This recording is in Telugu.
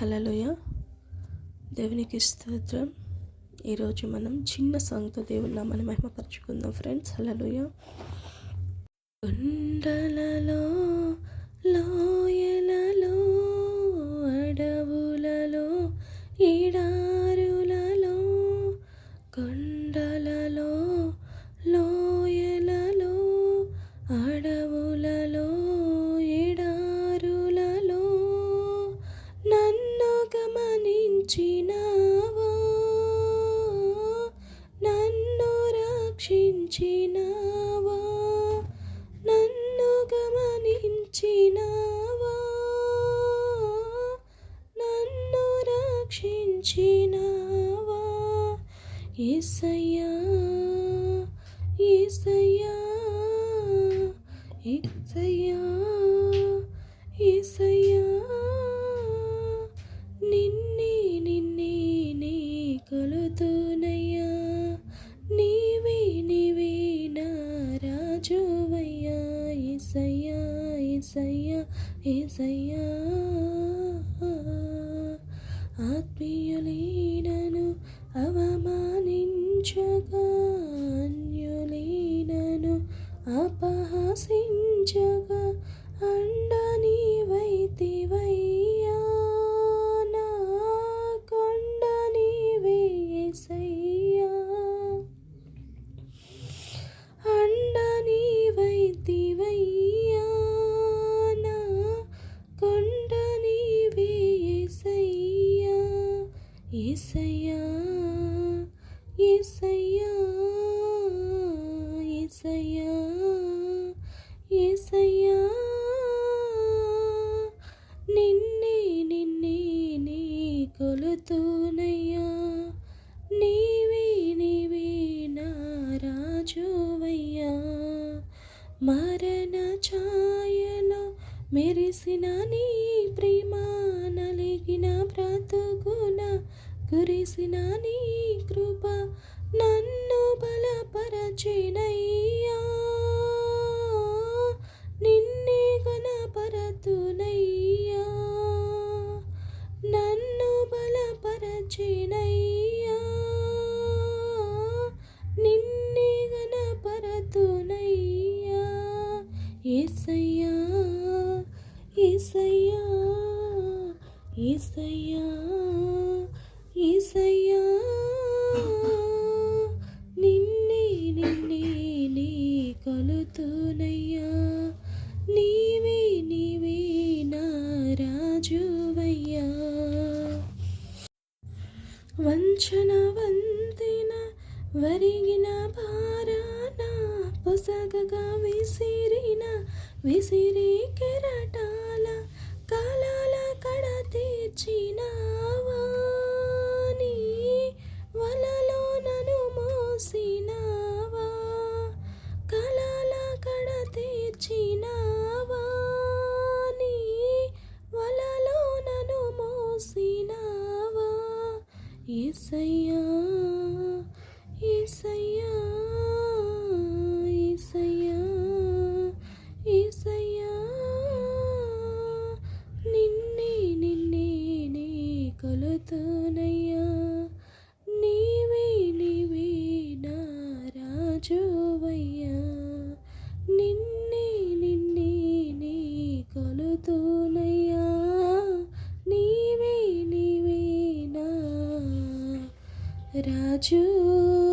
హలలోయ దేవునికి స్తోత్రం. ఈరోజు మనం చిన్న సాంగ్తో దేవుని నామాన్ని మహిమపరచుకుందాం ఫ్రెండ్స్. హలలోయ కొండలలో లోయలలో గమనించినావా నన్ను రక్షించినావా? నన్ను గమనించినావా? నన్ను రక్షించినావా? ఏసయ్యా ఏసయ్యా ఏసయ్యా ఏసయ్యా. ఏసయ్యా ఏసయ్యా. ఆత్మీయులీనను అవమానించగా అన్యులీనను అపహసించగా యేసయ్యా యేసయ్యా యేసయ్యా నిన్నే నిన్నే నీ కొలుతూనయ్యా. నీవే నీవే నా రాజువయ్యా. మరణ ఛాయలో మెరిసిన నీ కురిసిన నీ కృప నన్ను బలపరచినయ్యా. నిన్నే గణపరతునయ్యా నన్ను బలపరచినయ్యా. నిన్నే గణపరతునయ్యా ఏసయ్యా ఏసయ్యా ఏసయ్యా. ఈసయ్యా నిన్నే నిన్నే నీ కొలుతునయ్యా. నీవే నీవే నా రాజువయ్యా. వంచన వంతెన వరిగిన భారాన పొసగగా విసిరిన విసిరి కెరటాల కాలాల కడ తీర్చినా ఏసయ్యా ఏసయ్యా. రాజువయ్యా